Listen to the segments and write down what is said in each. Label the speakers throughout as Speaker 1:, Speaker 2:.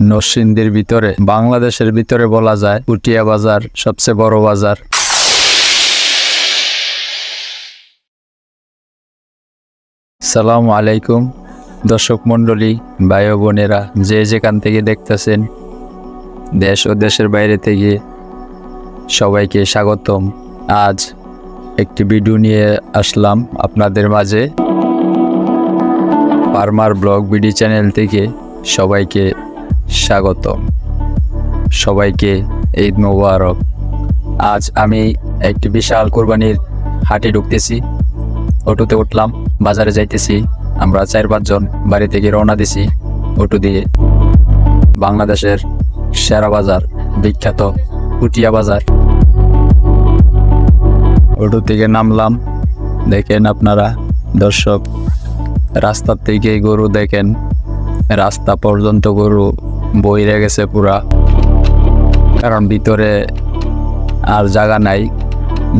Speaker 1: নরসিংদীর ভিতরে, বাংলাদেশের ভিতরে বলা যায় পুটিয়া বাজার সবচেয়ে বড় বাজার। সালাম আলাইকুম, দর্শক মণ্ডলী, ভাই বোনেরা, যে যেখান থেকে দেখতেছেন, দেশ ও দেশের বাইরে থেকে সবাইকে স্বাগতম। আজ একটি ভিডিও নিয়ে আসলাম আপনাদের মাঝে। ফার্মার ব্লগ বিডি চ্যানেল থেকে সবাইকে স্বাগতম। সবাইকে ঈদ মোবারক। আজ আমি একটি বিশাল কোরবানির হাটে ঢুকতেছি। অটোতে উঠলাম, বাজারে যাইতেছি। আমরা চার পাঁচজন বাড়ি থেকে রওনা দিছি অটো দিয়ে। বাংলাদেশের সেরা বাজার, বিখ্যাত পুটিয়া বাজার। অটো থেকে নামলাম। দেখেন আপনারা, দর্শক, রাস্তার থেকে গরু দেখেন। রাস্তা পর্যন্ত গরু বইরে গেছে পুরা। কারণ ভিতরে আর জায়গা নাই।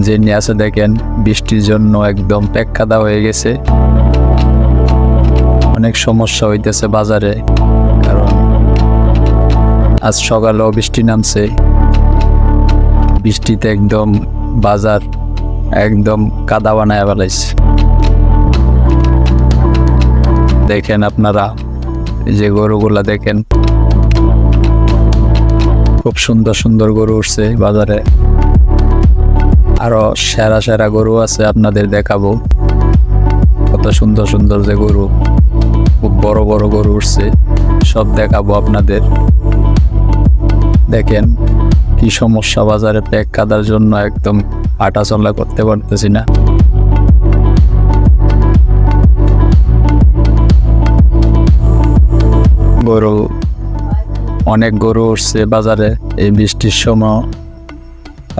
Speaker 1: যে নিয়ে আছে দেখেন, বৃষ্টির জন্য একদম পেক্কাদা হয়ে গেছে। অনেক সমস্যা হইতেছে বাজারে, কারণ আজ সকালেও বৃষ্টি নামছে। বৃষ্টিতে একদম বাজার একদম কাদা বানায় ফেলাইছে। দেখেন আপনারা যে গরুগুলা দেখেন। খুব সুন্দর সুন্দর গরু উঠছে বাজারে। আরও সেরা সেরা গরু আছে আপনাদের দেখাবো। কত সুন্দর সুন্দর যে গরু, খুব বড় বড় গরু উঠছে, সব দেখাবো আপনাদের। দেখেন কি সমস্যা বাজারে প্যাক কাদার জন্য একদম হাঁটা চলা করতে পারতেছি না। গরু অনেক গরু উঠছে বাজারে। এই বৃষ্টির সময়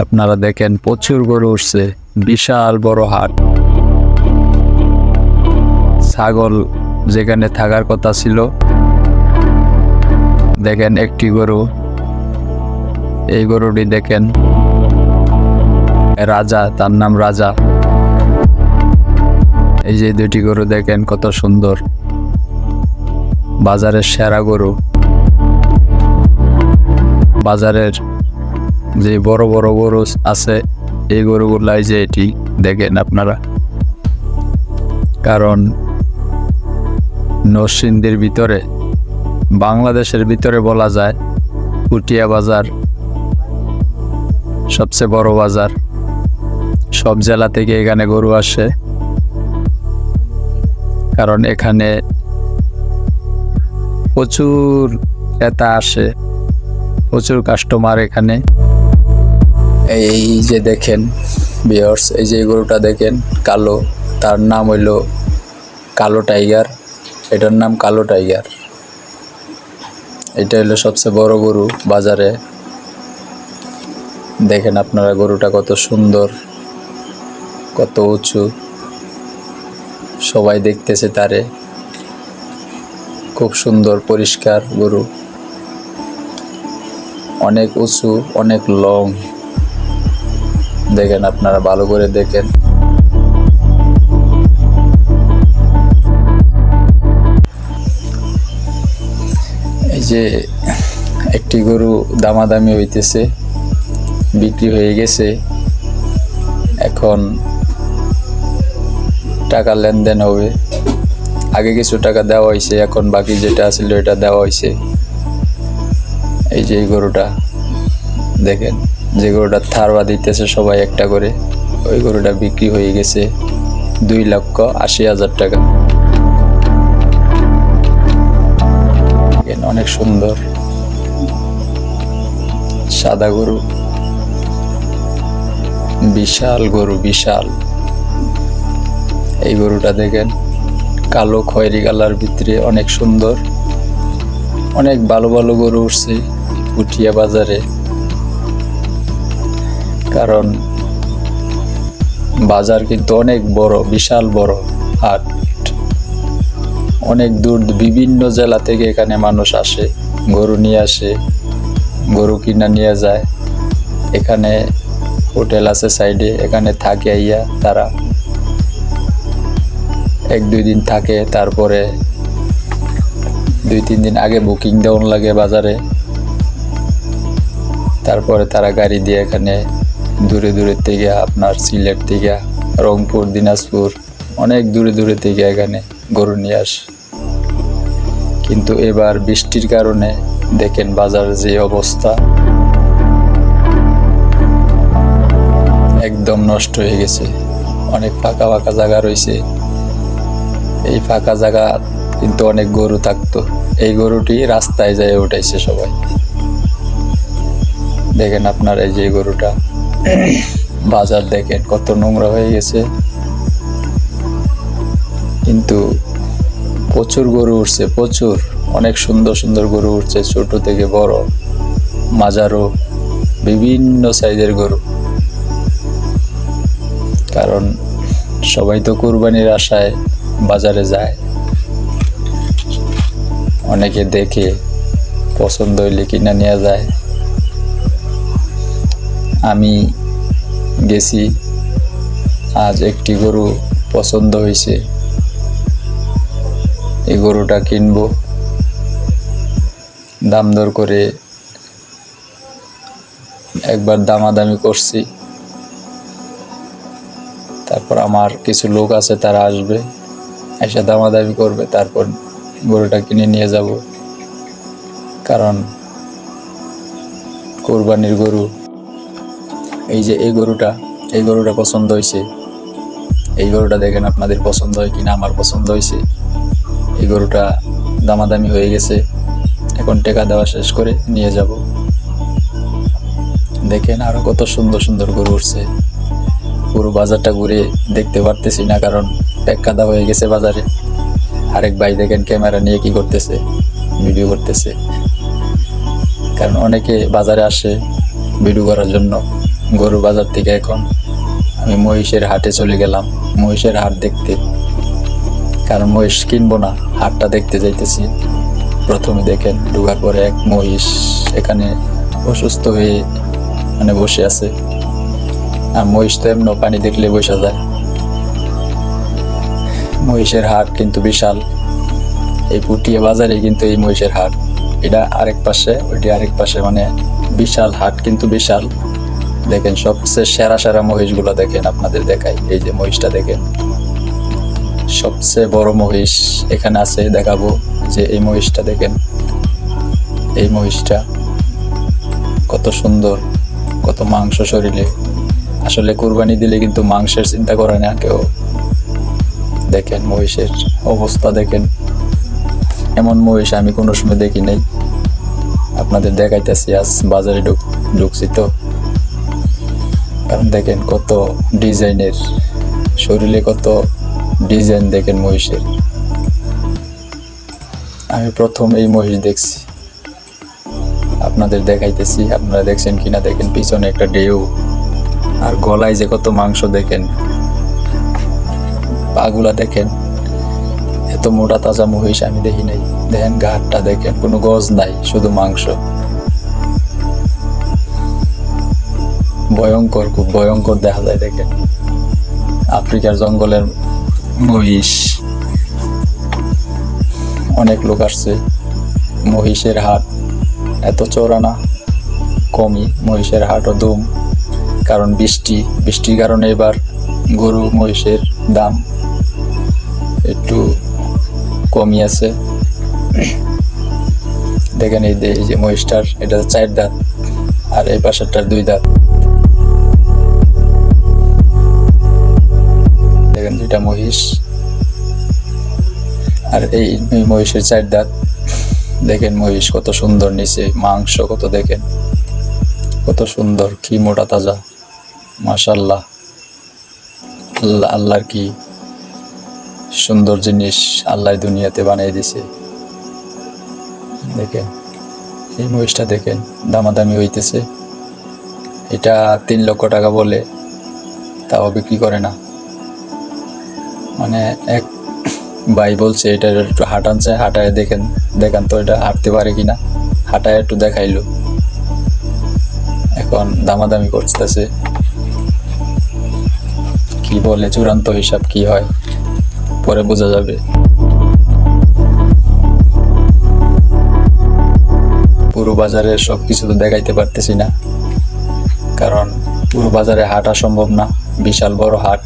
Speaker 1: আপনারা দেখেন প্রচুর গরু উঠছে, বিশাল বড় হাট। ছাগল যেখানে থাকার কথা ছিল, দেখেন একটি গরু। এই গরুটি দেখেন, রাজা, তার নাম রাজা। এই যে দুটি গরু দেখেন কত সুন্দর। বাজারের সেরা গরু। বাজারের যে বড় বড় গরু আছে, এই গরুগুলাই যে এটি দেখেন আপনারা। কারণ নরসিংদীর ভিতরে, বাংলাদেশের ভিতরে বলা যায়, পুটিয়া বাজার সবচেয়ে বড় বাজার। সব জেলা থেকে এখানে গরু আসে। কারণ এখানে প্রচুর ক্রেতা আসে। প্রচুর কাস্টমার এখানে। এই যে দেখেন বিয়ার্স এই যে গরুটা দেখেন, কালো। তার নাম হইল কালো টাইগার এটার নাম কালো টাইগার এটা হলো সবচেয়ে বড় গরু বাজারে। দেখেন আপনারা গরুটা কত সুন্দর, কত উঁচু। সবাই দেখতেছে তারে। খুব সুন্দর, পরিষ্কার গরু। অনেক উঁচু, অনেক লং। দেখেন আপনারা ভালো করে দেখেন। এই যে একটি গরু দামাদামি হইতেছে, বিক্রি হয়ে গেছে। এখন টাকা লেনদেন হবে। আগে কিছু টাকা দেওয়া হয়েছে এখন বাকি যেটা ছিল এটা দেওয়া হয়েছে এই যে এই গরুটা, দেখেন, যে গরুটা থারবা দিতেছে সবাই একটা করে, ওই গরুটা বিক্রি হয়ে গেছে দুই লক্ষ আশি হাজার টাকা। অনেক সুন্দর, সাদা গরু, বিশাল গরু, বিশাল। এই গরুটা দেখেন, কালো খয়েরি কালার ভিতরে অনেক সুন্দর, অনেক ভালো ভালো গরু উঠছে। পুঠিয়া বাজারে। কারণ বাজার কিন্তু অনেক বড়, বিশাল বড় হাট। অনেক দূর বিভিন্ন জেলা থেকে এখানে মানুষ আসে, গরু নিয়ে আসে, গরু কিনা নিয়ে যায়। এখানে হোটেল আছে সাইডে, এখানে থাকে আইয়া তারা। এক, দুই দিন থাকে, তারপরে দুই, তিন দিন আগে বুকিং দেওয়ান লাগে বাজারে। তারপরে তারা গাড়ি দিয়ে এখানে দূরে দূরে থেকে আপনার সিলেট থেকে রংপুর, দিনাজপুর, অনেক দূরে দূরে থেকে এখানে গরু নিয়ে আসে। কিন্তু এবার বৃষ্টির কারণে দেখেন বাজারের যে অবস্থা, একদম নষ্ট হয়ে গেছে। অনেক ফাঁকা ফাঁকা জায়গা রয়েছে। এই ফাঁকা জায়গা কিন্তু অনেক গরু থাকতো। এই গরুটি রাস্তায় যায় উঠাইছে সবাই। দেখেন আপনার এই যে গরুটা। বাজার দেখেন কত নোংরা হয়ে গেছে। কিন্তু প্রচুর গরু উঠছে, প্রচুর। অনেক সুন্দর সুন্দর গরু উঠছে, ছোট থেকে বড়। মাজারও বিভিন্ন সাইজের গরু। কারণ সবাই তো কোরবানির আশায় বাজারে যায়। অনেকে দেখে পছন্দ হইলে কিনা নেওয়া যায়। আমি গেছি। আজ একটি গরু পছন্দ হয়েছে এই গরুটা কিনবো। দাম দর করে একবার দামাদামি করছি। তারপর আমার কিছু লোক আছে, তারা আসবে। এসে দামাদামি করবে, তারপর গরুটা কিনে নিয়ে যাব। কারণ কোরবানির গরু এই যে এই গরুটা এই গরুটা পছন্দ হয়েছে এই গরুটা দেখেন আপনাদের পছন্দ হয় কিনা, আমার পছন্দ হয়েছে এই গরুটা দামাদামি হয়ে গেছে। এখন টেকা দেওয়া শেষ করে নিয়ে যাব। দেখেন আরও কত সুন্দর সুন্দর গরু উঠছে। পুরো বাজারটা ঘুরে দেখতে পারতেছি না, কারণ প্যাক কাদা হয়ে গেছে বাজারে। আরেক ভাই দেখেন ক্যামেরা নিয়ে কি করতেছে, ভিডিও করতেছে। কারণ অনেকে বাজারে আসে ভিডিও করার জন্য। গরু বাজার থেকে এখন আমি মহিষের হাটে চলে গেলাম। মহিষের হাট দেখতে। কারণ মহিষ কিনবো না, হাটটা দেখতে যাইতেছি। প্রথমে দেখেন, ঢুকার পরে এক মহিষ এখানে অসুস্থ হয়ে মানে বসে আছে। আর মহিষ তো এমন পানি দেখলে বসা যায়। মহিষের হাট কিন্তু বিশাল। এই পুটিয়া বাজারে কিন্তু এই মহিষের হাট। এটা আরেক পাশে, ওইটি আরেক পাশে মানে বিশাল হাট কিন্তু বিশাল। দেখেন, সবচেয়ে সেরা সেরা মহিষগুলো দেখেন আপনাদের দেখাই। এই যে মহিষটা দেখেন। সবচেয়ে বড় মহিষ এখানে আছে, দেখাবো যে এই মহিষটা দেখেন। এই মহিষটা কত সুন্দর, কত মাংস শরীরে। আসলে কুরবানি দিলে কিন্তু মাংসের চিন্তা করে না কেউ। দেখেন মহিষের অবস্থা দেখেন। এমন মহিষ আমি কোনো সময় দেখি নাই। আপনাদের দেখাইতেছি, আজ বাজারে ঢুক ঢুকছি তো। কারণ দেখেন কত ডিজাইনের, শরীরে কত ডিজাইন দেখেন মহিষের। আমি প্রথম এই মহিষ দেখছি। আপনাদের দেখাইতেছি, আপনারা দেখছেন কিনা দেখেন, পিছনে একটা ডেউ আর গলায় যে কত মাংস দেখেন, পাগুলা দেখেন, এত মোটা তাজা মহিষ আমি দেখি নাই। দেখেন ঘাটটা দেখেন, কোনো গজ নাই, শুধু মাংস। ভয়ঙ্কর, খুব ভয়ঙ্কর দেখা যায় দেখেন আফ্রিকার জঙ্গলের মহিষ। অনেক লোক আসছে। মহিষের হাট এত চওড়া না কমই। মহিষের হাটও দুম, কারণ বৃষ্টি। বৃষ্টির কারণে এবার গরু মহিষের দাম একটু কমই আছে। দেখেন এই যে মহিষটার, এটা চার দাঁত, আর এই পাশেরটার দুই দাঁত। দুইটা মহিষ। আর এই মহিষের চার দাঁত। দেখেন মহিষ কত সুন্দর নিচে, মাংস কত দেখেন। কত সুন্দর, কি মোটা তাজা। মাশাল্লাহ আল্লাহ, আল্লাহর কি সুন্দর জিনিস আল্লাহ দুনিয়াতে বানিয়ে দিছে। দেখেন, এই মহিষটা দেখেন, দামাদামি হইতেছে। এটা তিন লক্ষ টাকা বলে, তাও বিক্রি করে না। মানে এক ভাই বলছে, এটা একটু হাঁটান চায় হাঁটায় দেখেন, দেখান তো এটা হাঁটতে পারে কিনা। হাঁটায় একটু দেখাইলো। এখন দামাদামি করতেছে। কি বলে, চূড়ান্ত হিসাব কি হয়, পরে বোঝা যাবে। পুরো বাজারে সব কিছু তো দেখাইতে পারতেছি না, কারণ পুরো বাজারে হাঁটা সম্ভব না, বিশাল বড় হাট।